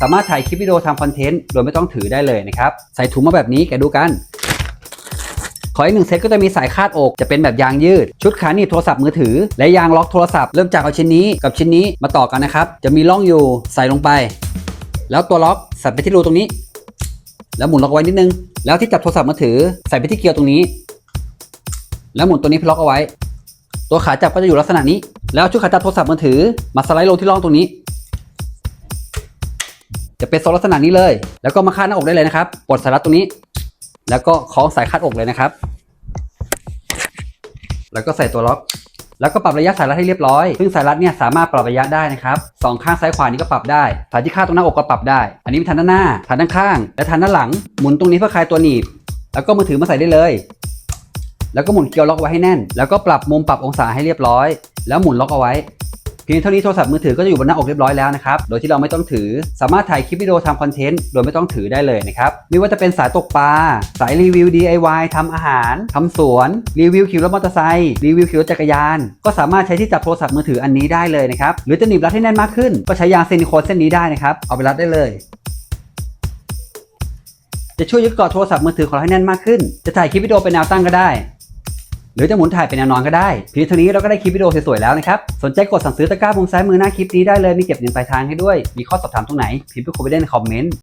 สามารถถ่ายคลิปวิดีโอทำคอนเทนต์โดยไม่ต้องถือได้เลยนะครับ ใส่ถุงมาแบบนี้แกดูกันขออีกหนึ่งเซตก็จะมีสายคาดอกจะเป็นแบบยางยืด ชุดขาหนีบโทรศัพท์มือถือ และยางล็อกโทรศัพท์เริ่มจากเอาชิ้นนี้กับชิ้นนี้มาต่อกันนะครับ จะมีร่องอยู่ใส่ลงไป แล้วตัวล็อกใส่ไปที่รูตรงนี้ แล้วหมุนล็อกไว้นิดนึง แล้วที่จับโทรศัพท์มือถือ ใส่ไปที่เกลียวตรงนี้ แล้วหมุนตัวนี้พล็อกเอาไว้ ตัวขาจับก็จะอยู่ลักษณะนี้ แล้วชุดขาจับโทรศัพท์มือถือมาสไลด์ลงที่ร่องตรงนี้ จะเป็นทรงลักษณะนี้เลย แล้วก็มาคาดหน้าอกได้เลยนะครับปลดสายรัดตรงนี้ แล้วก็คล้องสายคาดอกเลยนะครับ แล้วก็ใส่ตัวล็อก แล้วก็ปรับระยะสายรัดให้เรียบร้อย ซึ่งสายรัดเนี่ยสามารถปรับระยะได้นะครับสองข้างซ้ายขวานี้ก็ปรับได้ สายที่คาดตรงหน้าอกก็ปรับได้ อันนี้มีทันด้านหน้าทันด้านข้าง และทันด้านหลัง หมุนตรงนี้เพื่อคลายตัวหนีบ แล้วก็มือถือมาใส่ได้เลย แล้วก็หมุนเกลียวล็อกไว้ให้แน่น แล้วก็ปรับมุมปรับองศาให้เรียบร้อย แล้วหมุนล็อกเอาไว้ เพียงเท่านี้โทรศัพท์มือถือก็จะอยู่บนหน้าอกเรียบร้อยแล้วนะครับโดยที่เราไม่ต้องถือสามารถถ่ายคลิปวิดีโอทำคอนเทนต์โดยไม่ต้องถือได้เลยนะครับไม่ว่าจะเป็นสายตกปลาสายรีวิว DIY ทำอาหารทำสวนรีวิวขี่รถมอเตอร์ไซค์รีวิวขี่รถจักรยาน ก็สามารถใช้ที่จับโทรศัพท์มือถืออันนี้ได้เลยนะครับหรือจะหนีบรัดให้แน่นมากขึ้น ก็ใช้ยางซิลิโคนเส้นนี้ได้นะครับเอาไปรัดได้เลยจะช่วยยึดเกาะโทรศัพท์มือถือของเราให้แน่นมากขึ้น จะถ่ายคลิปวิดีโอเป็นแนวตั้งก็ได้ หรือจะหมุนถ่ายเป็นแนวนอนก็ได้เพียงเท่านี้เราก็ได้คลิปวิดีโอสวยๆแล้วนะครับ สนใจกดสั่งซื้อตะกร้ามุมซ้ายมือหน้าคลิปนี้ได้เลยมีเก็บเงินปลายทางให้ด้วย มีข้อสอบถามตรงไหนพิมพ์ไปคุยไปได้ในคอมเมนต์